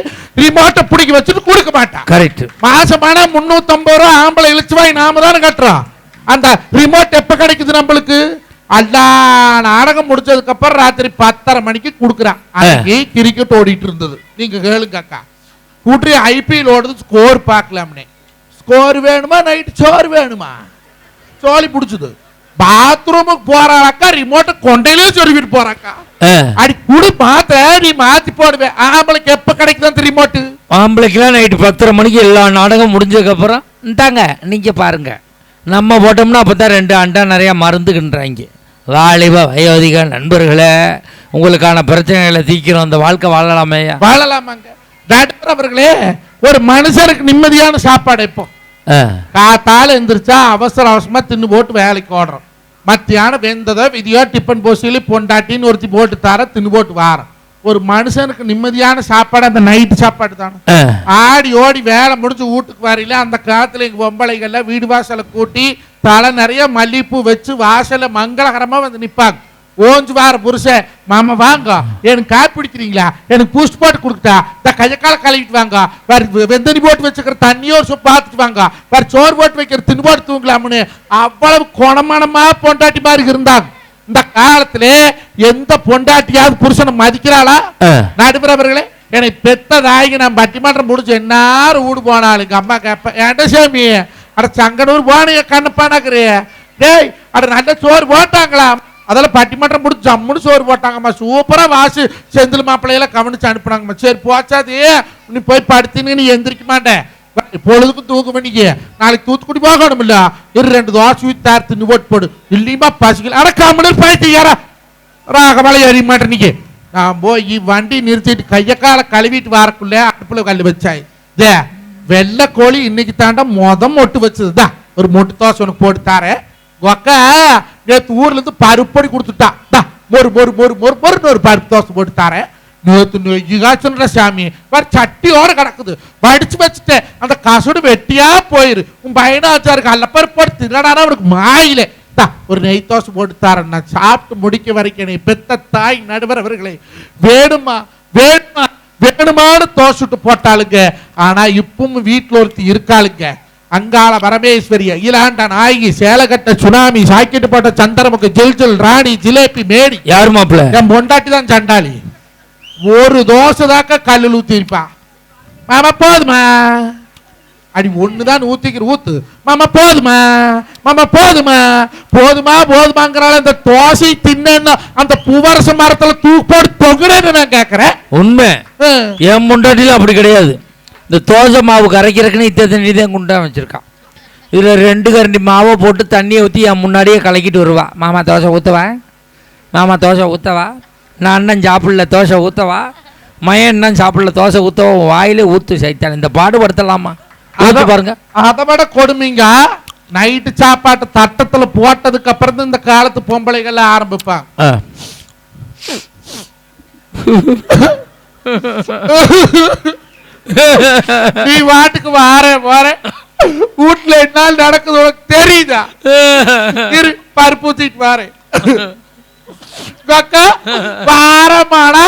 ரிமோட்டை பிடிக்க வச்சுட்டு கொடுக்க மாட்டான் கரெக்ட் மாசமானா முன்னூத்தம்பது ரூபா ஆம்பளை இழுச்சுவாய் நாம தானே கட்டுறோம். அந்த ரிமோட் எப்ப கிடைக்குது நம்மளுக்கு? எல்லா நாடகம் முடிச்சதுக்கு அப்புறம் ராத்திரி பத்தரை மணிக்கு கொடுக்குறான். அன்னைக்கு கிரிக்கெட் ஓடிட்டு இருந்தது. நீங்க கேளுங்க அக்கா. கூட்டி ஐபிஎல் ஓடுது ஸ்கோர் பார்க்கலாம்னே. ஸ்கோர் வேணுமா நைட் சோறு வேணுமா? சோழி பிடிச்சது. பாத்ரூமுக்கு போறாக்கா ரிமோட்டை கொண்டையிலே சொருவிட்டு போறாக்கா அடி குடி மாத்த நீ மாத்தி போடுவேன் ஆம்பளைக்கு எப்ப கிடைக்குது அந்த ரிமோட்டு ஆம்பளைக்கெல்லாம் நைட்டு பத்தரை மணிக்கு எல்லா நாடகம் முடிஞ்சதுக்கு அப்புறம் இந்தாங்க நீங்க பாருங்க. நம்ம போட்டோம்னா அப்பதான் ரெண்டு அண்டா நிறைய மருந்துகின்றாங்க. வாலிப வயோதிக நண்பர்களே உங்களுக்கான பிரச்சனைகளை தீக்கிறோம் அந்த வாழ்க்கை வாழலாமேயா வாழலாமாங்க. டாக்டர் அவர்களே ஒரு மனுஷனுக்கு நிம்மதியான சாப்பாடு இப்போ காத்தால எந்திரிச்சா அவசர அவசரமா தின்னு போட்டு வேலைக்கு ஓடுறோம். மத்தியானம் வெந்ததோ விதியோ டிஃபன் போசிலி பொண்டாட்டின்னு ஒருத்தி போட்டு தர தின்னு போட்டு வாரம். ஒரு மனுஷனுக்கு நிம்மதியான சாப்பாடு அந்த நைட்டு சாப்பாடு தானே ஆடி ஓடி வேலை முடிஞ்சு வீட்டுக்கு வரையில அந்த காலத்துல எங்க பொம்பளைகள்ல வீடு வாசலை கூட்டி தலை நிறைய மல்லிப்பூ வச்சு வாசல்ல மங்களகரமா வந்து நிப்பாங்க. ஓஞ்சு வார புருஷன் மாமா வாங்க. எனக்கு காப்பி பிடிக்கிறீங்களா எனக்கு பூஸ்ட் போட்டு கொடுத்தா இந்த கையக்கால கழுவிட்டு வாங்க. வேற வெந்தனி போட்டு வச்சுக்கிற தண்ணியோ ஒரு பார்த்துட்டு வாங்க. வேற சோறு போட்டு வைக்கிற தின்னு போட்டு தூங்கலாம்னு அவ்வளவு குணமானமா பொண்டாட்டி மாதிரி இருந்தாங்க. இந்த காலத்துல எந்த பொண்டாட்டியாவது புருஷனை மதிக்கிறாளா. நடுவர் அவர்களே என்னை பெத்த தாய்க்கு நான் பட்டிமன்றம் முடிச்சு என்னாரும் வீடு போனாளுங்க. அம்மா கேப்ப ஏன்டா சாமி? அட சங்கனூர் போனீங்க கண்ணப்பானாக்குறிய டேய் அட நல்ல சோறு போட்டாங்களா? அதெல்லாம் பட்டிமன்றம் முடிச்சு ஜம்முன்னு சோறு போட்டாங்கம்மா. சூப்பரா வாசு. செந்தில் மாப்பிள்ளையெல்லாம் கவனிச்சு அனுப்புனாங்கம்மா. சரி போச்சாது. நீ போய் படுத்தின்னு நீ எந்திரிக்க மாட்டேன். இப்பொழுதுக்கும் தூக்க பண்ணிக்க நாளைக்கு தூத்துக்குடி போகணும் இல்ல. இரு ரெண்டு தோசை ஊத்தி தார் தின்னு போட்டு போடு இல்லையுமா பசிக்கல அட கம்முன்னு போயிட்டு யாரா ராகமலை நீங்க நான் போய் வண்டி நிறுத்திட்டு கைய கால கழுவிட்டு வரக்குள்ள அடுப்புல கல்லு வச்சாய். தே வெள்ளை கோழி இன்னைக்கு தாண்டா மொத மொட்டு வச்சதுதான் ஒரு மொட்டு தோசை உனக்கு போட்டு தாரேன் கொக்க நேற்று ஊர்ல இருந்து பருப்படி கொடுத்துட்டா. ஒரு ஒரு மொறு மொறு மொறு ஒரு பருப்பு தோசை போட்டு தாரேன் காய்ச்சல்ற சாமி வேற சட்டியோட கிடக்குது வடிச்சு வச்சுட்டேன் அந்த கசுடு வெட்டியா போயிரு உன் பையனாச்சாருக்கு அல்லப்பருப்பு போட்டு தின்னடானா அவனுக்கு மாயிலே ஒரு நெய் தோசை போட்டு தரேன் நான் சாப்பிட்டு முடிக்க வரைக்கும் பெத்த தாய் நடுவர் அவர்களே வேணுமா வேணுமா வேணுமான்னு தோசை சுட்டு போட்டாளுங்க ஆனா இப்பவும் வீட்டுல ஒருத்தி இருக்காளுங்க அங்காள பரமேஸ்வரி அகிலாண்ட நாயகி சேலகட்ட சுனாமி சாக்கிட்டு போட்ட சந்திரமுக்கு ஜில் ஜில் ராணி ஜிலேபி மேடி யார் மாப்பிள்ள என் பொண்டாட்டி தான் சண்டாளி ஒரு தோசை தாக்க கல்லில் ஊத்திருப்பா மாமா போதுமா? அடி ஒண்ணுதான் ஊத்திக்கிற ஊத்து. மாமா போதுமா? மாமா போதுமா? போதுமா போதுமாங்கிறால இந்த தோசை தின்னு அந்த பூவரச மரத்துல தூக்கு போட்டு தொங்குறேன்னு நான் கேக்குறேன். உண்மை. என் முண்டாட்டில அப்படி கிடையாது. இந்த தோசை மாவு கரைக்கிறதுக்குன்னு இத்தனை தண்ணி தான் குண்டா வச்சிருக்கான். இதில் ரெண்டு கரண்டி மாவை போட்டு தண்ணியை ஊற்றி என் முன்னாடியே கலக்கிட்டு வருவா. மாமா தோசை ஊற்றவா மாமா தோசை ஊற்றவா நான் அண்ணன் சாப்பிடல தோசை ஊற்றவா மயன் அண்ணன் சாப்பிடல தோசை ஊற்றவா வாயிலே ஊற்று சைத்தான். இந்த பாடுபடுத்தலாமா ஊற்று பாருங்க. அதை விட கொடுமைங்க. நைட்டு சாப்பாட்டு தட்டத்துல போட்டதுக்கு அப்புறம் இந்த காலத்து பொம்பளைகள் ஆரம்பிப்பாங்க. ஆ. நீ வாட்டுக்கு வார வார. வீட்டுல என்ன நடக்குது உனக்கு தெரியுதா? இரு பருப்பு ஊத்திட்டு வாரேன் அக்கா வாரமாடா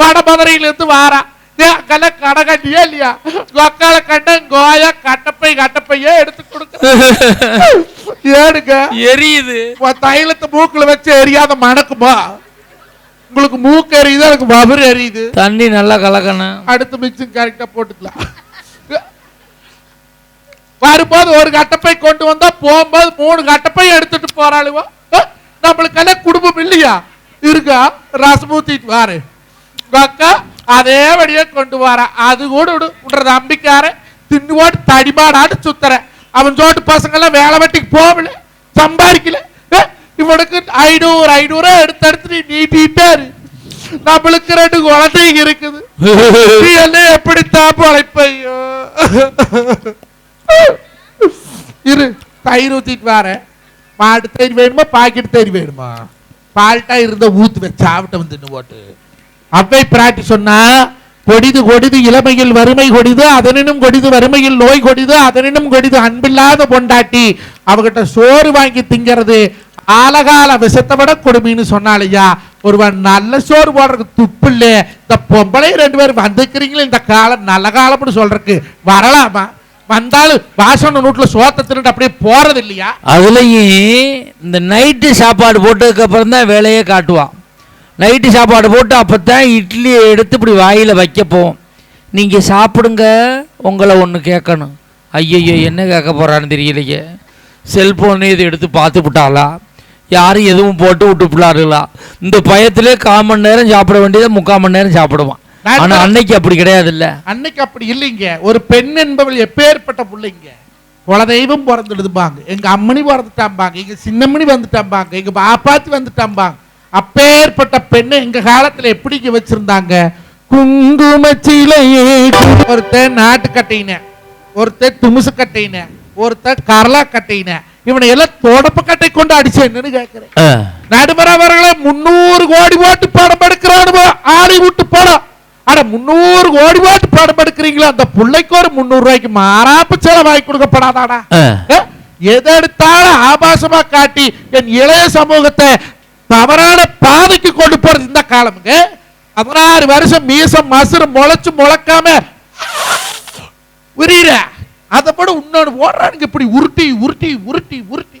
வடமதுரையில இருந்து வாரா அக்கெல்லாம் கடை கட்டியா இல்லையா அக்கால கண்ட கோயா கட்டப்பை கட்டப்பையே எடுத்து கொடுக்க ஏடுங்க எரியுது தைலத்தை மூக்குல வச்சு எரியாத மணக்குமா உங்களுக்கு மூக்கு எரியுது எனக்கு பபர் எரியுது தண்ணி நல்லா கலக்கணும் அடுத்து மிக்சிங் கரெக்டா போட்டுக்கலாம் வரும்போது ஒரு கட்டப்பை கொண்டு வந்தா போகும்போது மூணு கட்டப்பை எடுத்துட்டு போறாளுவோ அஹ், நம்மளுக்கெல்லாம் குடும்பம் இல்லையா? இருக்கா? ரசம் ஊத்திட்டு வாரு. அக்கா அதே வழியே கொண்டு வாரா. அது கூட விடு. விடுறது அம்பிக்கார தின்னு போட்டு தடிமாடாட்டு சுத்துற. அவன் சோட்டு பசங்க எல்லாம் வேலை வெட்டிக்கு போகல சம்பாதிக்கல. இவனுக்கு ஐநூறு ஐநூறு எடுத்து எடுத்து நீ நீட்டிட்டாரு நம்மளுக்கு ரெண்டு குழந்தைங்க இருக்குது. நீ எல்லாம் எப்படி தாப்பு அழைப்பையோ இரு. தயிர் ஊத்திட்டு வரேன். மாட்டு தயிர் வேணுமா பாக்கெட் தயிர் வேணுமா? பால்ட்டா இருந்த ஊத்து வச்சு சாப்பிட்ட வந்து போட்டு அவ்வை பிராட்டி சொன்னா கொடிது கொடிது இளமையில் வறுமை கொடிது அதனினும் கொடிது வறுமையில் நோய் கொடிது அதனினும் கொடிது அன்பில்லாத பொண்டாட்டி. அவகிட்ட சோறு வாங்கி திங்கிறது ஆலகால விஷத்தை விட கொடுமைன்னு சொன்னாலையா ஒருவன் நல்ல சோறு போடுறதுக்கு துப்பு இல்லை இந்த பொம்பளை ரெண்டு பேரும் வந்துக்கிறீங்களே இந்த காலம் நல்ல காலம்னு சொல்றதுக்கு வரலாமா? வந்தாலும் வாசன நூட்டில் சோத்த தின்னுட்டு அப்படியே போறது இல்லையா அதுலேயும் இந்த நைட்டு சாப்பாடு போட்டதுக்கு அப்புறம் தான் வேலையே காட்டுவான். நைட்டு சாப்பாடு போட்டு அப்போ தான் இட்லியை எடுத்து இப்படி வாயில் வைக்க போவோம் நீங்கள் சாப்பிடுங்க உங்களை ஒன்று கேட்கணும். ஐயையோ என்ன கேட்க போகிறான்னு தெரியலையே. செல்ஃபோனே இது எடுத்து பார்த்து விட்டாளா? யாரும் எதுவும் போட்டு விட்டு விட்டாருங்களா இந்த பயத்திலே கால் மணி நேரம் சாப்பிட வேண்டியதை முக்கால் மணி நேரம் சாப்பிடுவான். அன்னைக்கு அப்படி கிடையாதுல்ல. அன்னைக்கு அப்படி இல்லைங்க. ஒரு பெண் என்பவள் எப்பேற்பட்ட பிள்ளைங்க? குலதெய்வம் பிறந்துடுதுபாங்க எங்க அம்மனி பிறந்துட்டாம்பாங்க. எங்க சின்னம்மணி வந்துட்டாம்பாங்க. எங்க பாப்பாத்தி வந்துட்டாம்பாங்க. அப்பேற்பட்ட பெண்ணை எங்க காலத்துல எப்படிங்க வச்சிருந்தாங்க? குங்குமச்சிலையே ஒருத்தன் நாட்டு கட்டையின ஒருத்தன் துமுசு கட்டையின ஒருத்தன் கரலா கட்டையின. இவனை எல்லாம் தொடப்பு கட்டை கொண்டு அடிச்சேன்னு கேட்கிறேன் அவர்களே முன்னூறு கோடி போட்டு படம் எடுக்கிறானுவோ? ஆடி விட்டு படம். அட முன்னூறு கோடி போட்டு படம் எடுக்கிறீங்களா? அந்த பிள்ளைக்கு ஒரு முந்நூறு ரூபாய்க்கு மாறாப்பு செலவாகி கொடுக்கப்படாதாடா? ஆ. ஏ, எதை எடுத்தாலும் ஆபாசமா காட்டி என் இளைய சமூகத்தை தவறான பாதைக்கு கொண்டு போறது இந்த காலமுங்க. பதினாறு வருஷம் மீசம் மசுறு முளைச்சு முளைக்காம உரியிற. அதை விட இன்னொன்று ஓடுறானுங்க இப்படி உருட்டி உருட்டி உருட்டி உருட்டி.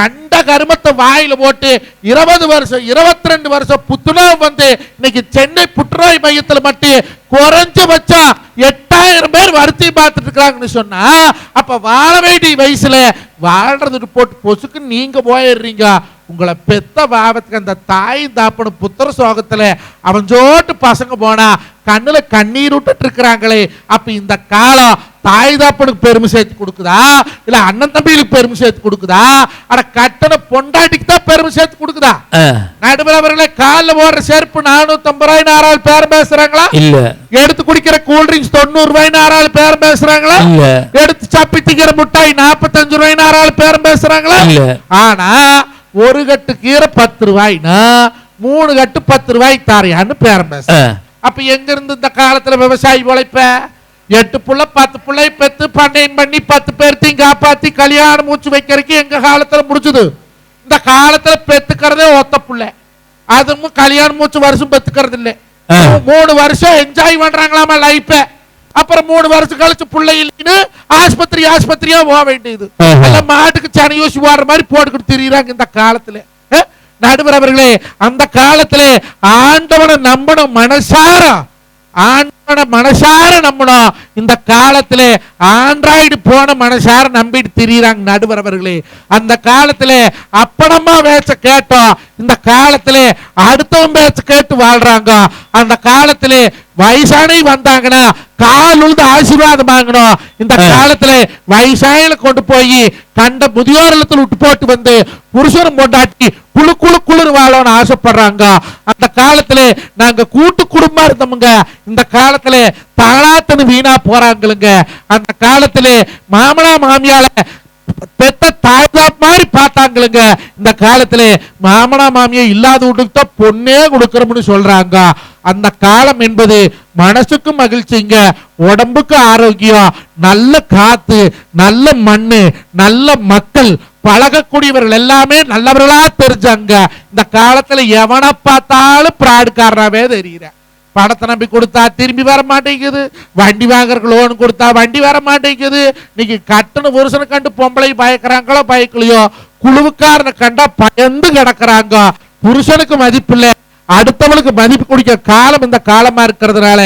கண்ட கருமத்தை வாயில போட்டு இருபது வருஷம் இருபத்தி ரெண்டு வருஷம் புத்துணர்வு வந்து இன்னைக்கு சென்னை புற்றுநோய் மையத்தில் மட்டும் குறைஞ்சபட்சம் எட்டாயிரம் பேர் வருத்தி பார்த்துட்டு இருக்கிறாங்கன்னு சொன்னா அப்ப வாழ வேண்டிய வயசுல வாழ்றது போட்டு பொசுக்கு நீங்க போயிடுறீங்க. உங்களை பெத்த பாவத்துக்கு அந்த தாய் தாப்பனும் புத்திர சோகத்துல அவன் சோட்டு பசங்க போனா கண்ணுல கண்ணீர் விட்டுட்டு இருக்கிறாங்களே. அப்ப இந்த காலம் தாய் தாப்பனுக்கு பெருமை சேர்த்து கொடுக்குதா? இல்ல அண்ணன் தம்பிகளுக்கு பெருமை சேர்த்து கொடுக்குதா? அட கட்டண பொண்டாட்டிக்கு தான் பெருமை சேர்த்து கொடுக்குதா. நடுவர் அவர்களே காலில் போடுற செருப்பு நானூத்தி ஐம்பது ரூபாய் நாராள் பேரம் பேசுறாங்களா? இல்ல. எடுத்து குடிக்கிற கூல் ட்ரிங்க்ஸ் தொண்ணூறு ரூபாய் நாராள் பேரம் பேசுறாங்களா? இல்ல. எடுத்து சப்பி திங்கிற முட்டாய் நாற்பத்தஞ்சு ரூபாய் நாராள் பேரம் பேசுறாங்களா? இல்ல. ஆனா ஒரு கட்டு கீரை பத்து ரூபாய்னா மூணு கட்டு பத்து ரூபாய் தாரியான்னு பேரம் பேச. அப்ப எங்க இருந்து இந்த காலத்துல விவசாயி உழைப்ப? எட்டு புள்ள பத்து பிள்ளை பெத்து பண்ணையம் பண்ணி பத்து பேர்த்தையும் காப்பாத்தி கல்யாணம் மூச்சு வைக்கிறதுக்கு எங்க காலத்துல முடிச்சுது? இந்த காலத்துல பெத்துக்கிறதே ஒத்த புள்ள. அதுவும் கல்யாணம் மூச்சு வருஷம் பெத்துக்கிறது இல்ல. மூணு வருஷம் என்ஜாய் பண்றாங்களாமா லைஃப அப்புறம் மூணு வருஷம் கழிச்சு புள்ளை இல்லைன்னு ஆஸ்பத்திரி ஆஸ்பத்திரியா போக வேண்டியது. எல்லாம் மாட்டுக்கு சனி யூசி போடுற மாதிரி போட்டுக்கிட்டு திரியுறாங்க இந்த காலத்துல? நடுவர் அவர்களே அந்த காலத்திலே ஆண்டவனை நம்பணும் மனசார. ஆண்டோட மனசார நம்பணும் இந்த காலத்துல ஆண்ட்ராய்டு போன மனசார நம்பிட்டு திரியிறாங்க நடுவரவர்களே. அந்த காலத்துல அப்பனமா பேச்ச கேட்டோம். இந்த காலத்துல அடுத்தவன் பேச்ச கேட்டு வாழ்றாங்க. அந்த காலத்துல வயசானி வந்தாங்கன்னா கால் உழுது ஆசீர்வாதம் வாங்கணும். இந்த. காலத்துல வயசாயில கொண்டு போய் கண்ட முதியோர் இல்லத்துல விட்டு போட்டு வந்து புருஷனும் பொண்டாட்டி குழு குழு குளிர் வாழணும்னு ஆசைப்படுறாங்க. அந்த காலத்துல நாங்க கூட்டு குடும்பமா இருந்தோமுங்க. இந்த காலத்துல தாளாத்தனு வீணா போறாங்களுங்க. அந்த காலத்துல மாமனா மாமியால பெத்த தாய்தாப் மாதிரி பார்த்தாங்களுங்க. இந்த காலத்துல மாமனா மாமியை இல்லாத வீட்டுக்கு தான் பொண்ணே கொடுக்கறோம்னு சொல்றாங்க. அந்த காலம் என்பது மனசுக்கு மகிழ்ச்சிங்க உடம்புக்கு ஆரோக்கியம் நல்ல காத்து நல்ல மண்ணு நல்ல மக்கள் பழகக்கூடியவர்கள் எல்லாமே நல்லவர்களா தெரிஞ்சாங்க. இந்த காலத்துல எவனை பார்த்தாலும் பிராடுக்காரனாவே தெரியுறேன் பணத்தை நம்பி கொடுத்தா திரும்பி வர மாட்டேங்குது. வண்டி வாங்குறதுக்கு லோன் கொடுத்தா வண்டி வர மாட்டேங்குது. இன்னைக்கு கட்டண புருஷனை கண்டு பொம்பளை பயக்கிறாங்களோ பயக்கலையோ குழுவுக்காரனை கண்டா பயந்து கிடக்குறாங்க. புருஷனுக்கு மதிப்பு இல்லை அடுத்தவளுக்கு மதிப்பு குடிக்க காலம் இந்த காலமா இருக்கிறதுனால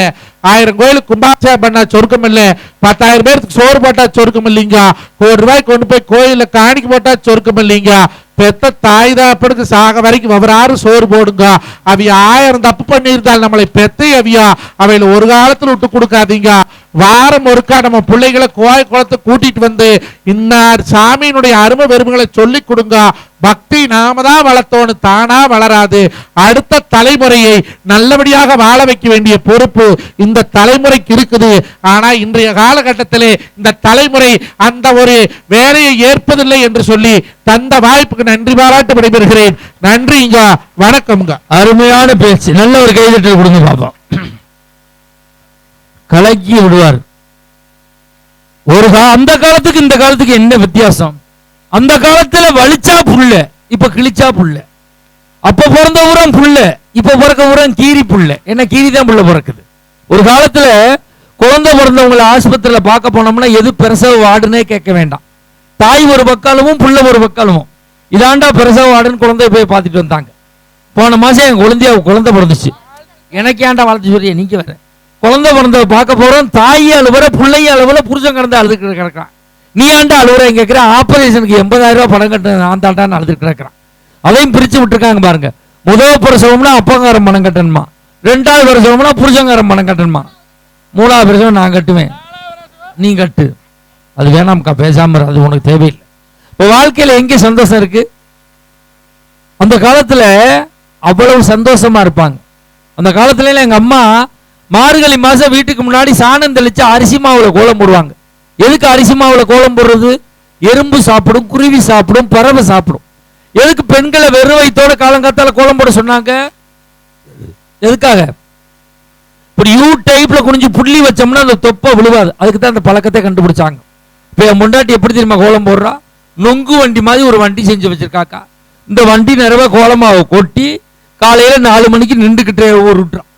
ஆயிரம் கோயிலுக்கு கும்பாபிஷேகம் பண்ணா சொருக்கம் இல்லை பத்தாயிரம் பேருக்கு சோறு போட்டா சொருக்கம் இல்லைங்க. கோடி ரூபாய் கொண்டு போய் கோயில்ல காணிக்கு போட்டா சொருக்கம் இல்லைங்க. பெத்த தாய் தாப்பனுக்கு சாக வரைக்கும் அவராறு சோறு போடுங்க. அவைய ஆயிரம் தப்பு பண்ணியிருந்தால் நம்மளை பெத்தை அவியா. அவையில ஒரு காலத்தில் விட்டு கொடுக்காதீங்க. வாரம் ஒருக்கா நம்ம பிள்ளைகளை கோயில் குளத்தை கூட்டிட்டு வந்து இன்னார் சாமியினுடைய அருமை பெருமைகளை சொல்லி கொடுங்க. பக்தி நாம தான் வளர்த்தோன்னு தானா வளராது. அடுத்த தலைமுறையை நல்லபடியாக வாழ வைக்க வேண்டிய பொறுப்பு இந்த தலைமுறைக்கு இருக்குது. ஆனா இன்றைய காலகட்டத்திலே இந்த தலைமுறை அந்த ஒரு வேலையை ஏற்பதில்லை என்று சொல்லி தந்த வாய்ப்புக்கு நன்றி பாராட்டு விடைபெறுகிறேன். நன்றிங்க வணக்கம்ங்க. அருமையான பேச்சு. நல்ல ஒரு கைதட்டல் கொடுங்க பாப்போம் கலக்கி விடுவார். ஒரு அந்த காலத்துக்கு இந்த காலத்துக்கு என்ன வித்தியாசம்? அந்த காலத்துல வலிச்சா புல்ல இப்ப கிழிச்சா புல்ல. அப்ப பிறந்த ஊரம் புல்ல இப்ப பிறக்க ஊரம் கீரி புல்ல. என்ன கீரி தான் புள்ள பிறக்குது. ஒரு காலத்துல குழந்தை பிறந்தவங்களை ஆஸ்பத்திரியில பார்க்க போனோம்னா எது பிரசவ வார்டுனே கேட்க வேண்டாம். தாய் ஒரு பக்காலமும் புள்ள ஒரு பக்காலமும் இதாண்டா பிரசவ வார்டுன்னு குழந்தைய போய் பார்த்துட்டு வந்தாங்க. போன மாசம் என் குழந்தைய குழந்தை பிறந்துச்சு. எனக்கு ஏன்டா வளர்த்து சொல்றிய நீங்க வேற. குழந்தை பிறந்த பார்க்க போறோம். தாய் அழுவுற பிள்ளைய அழுவுற புருஷன் கடந்து அழுதுட்டு கிடக்கிறான். நீ ஏன்டா அழுவுற கேட்குற ஆபரேஷனுக்கு எண்பதாயிரம் ரூபாய் பணம் கட்ட நான் தாண்டான்னு அழுது கிடக்குறான். அதையும் பிரிச்சு விட்டுருக்காங்க பாருங்க. முதல் பிரசவம்னா அப்பங்காரம் பணம் கட்டணுமா? ரெண்டாவது பிரசவம்னா புருஷங்காரம் பணம் கட்டணுமா? மூணாவது பிரசவம் நான் கட்டுவேன். நீ கட்டு. அது வேணாம்க்கா பேசாம அது உனக்கு தேவையில்லை. இப்போ வாழ்க்கையில் எங்கே சந்தோஷம் இருக்கு? அந்த காலத்தில் அவ்வளவு சந்தோஷமா இருப்பாங்க. அந்த காலத்துல எங்கள் எங்க அம்மா மார்கழி மாசம் வீட்டுக்கு முன்னாடி சாணம் தெளிச்சு அரிசி மாவுல கோலம் போடுவாங்க. எதுக்கு அரிசி மாவுல கோலம் போடுறது? எறும்பு சாப்பிடும் குருவி சாப்பிடும் பறவை சாப்பிடும். எதுக்கு பெண்களை வெறும் காலங்காத்தால கோலம் போட சொன்னாங்க? எதுக்காக? இப்படி யூ டைப்ல குனிஞ்சு புள்ளி வச்சோம்னா அந்த தொப்பை விழுவாது. அதுக்கு தான் அந்த பழக்கத்தை கண்டுபிடிச்சாங்க. இப்போ என் முண்டாட்டி எப்படி தெரியுமா கோலம் போடுறா? நொங்கு வண்டி மாதிரி ஒரு வண்டி செஞ்சு வச்சிருக்காக்கா. இந்த வண்டி நிறைய கோலமாவை கொட்டி காலையில நாலு மணிக்கு நின்றுக்கிட்டே ஊருட்டுறான்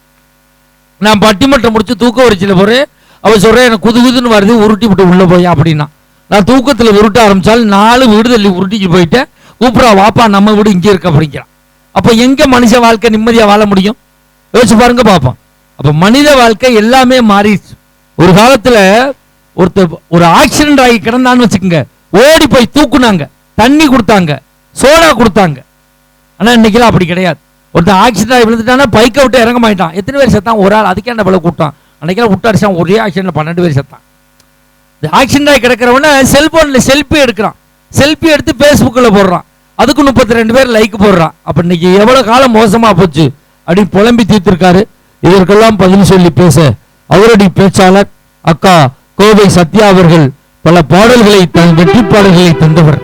நான் பட்டிமட்டம் முடிச்சு தூக்க வரிச்சில போறேன். அவள் சொல்கிறேன் எனக்கு குது குதுன்னு வருது உருட்டி விட்டு உள்ள போய் அப்படின்னா. நான் தூக்கத்துல உருட்ட ஆரம்பிச்சாலும் நாலு வீடு தள்ளி உருட்டிக்கு போயிட்டேன். கூப்பிடா வாப்பா நம்ம வீடு இங்கே இருக்க அப்படிங்கிறான். அப்ப எங்க மனுஷ வாழ்க்கை நிம்மதியா வாழ முடியும்? யோசிச்சு பாருங்க பாப்போம் அப்ப மனித வாழ்க்கை எல்லாமே மாறிடுச்சு. ஒரு காலத்துல ஒருத்தர் ஒரு ஆக்சிடென்ட் ஆகி கிடந்தான்னு வச்சுக்கோங்க. ஓடி போய் தூக்குனாங்க. தண்ணி கொடுத்தாங்க. சோடா கொடுத்தாங்க. ஆனா இன்னைக்கெல்லாம் அப்படி கிடையாது. ஒருத்தன் ஆக்சிடென்ட் ஆகி விழுந்துட்டானா பைக்கை விட்டு இறங்க மாட்டான். எத்தனை பேர் செத்தான்? ஒரு ஆள். அதுக்கே என்ன பல கூட்டம் அன்னைக்கெல்லாம் விட்டு அடிச்சான். ஒரே ஆக்சிடென்ட் பன்னெண்டு பேர் செத்தான். இந்த ஆக்சிடென்ட் ஆகி கிடக்கிறவன செல்போன்ல செல்ஃபி எடுக்கிறான். செல்ஃபி எடுத்து ஃபேஸ்புக்கில் போடுறான். அதுக்கு முப்பத்தி ரெண்டு பேர் லைக் போடுறான். அப்ப இன்னைக்கு எவ்வளோ காலம் மோசமா போச்சு? அப்படின்னு புலம்பி தீர்த்திருக்காரு. இதற்கெல்லாம் பதில் சொல்லி பேச அவருடைய பேச்சாளர் அக்கா கோவை சத்யா அவர்கள் பல பாடல்களை தன் வெற்றி பாடல்களை தந்தவர்.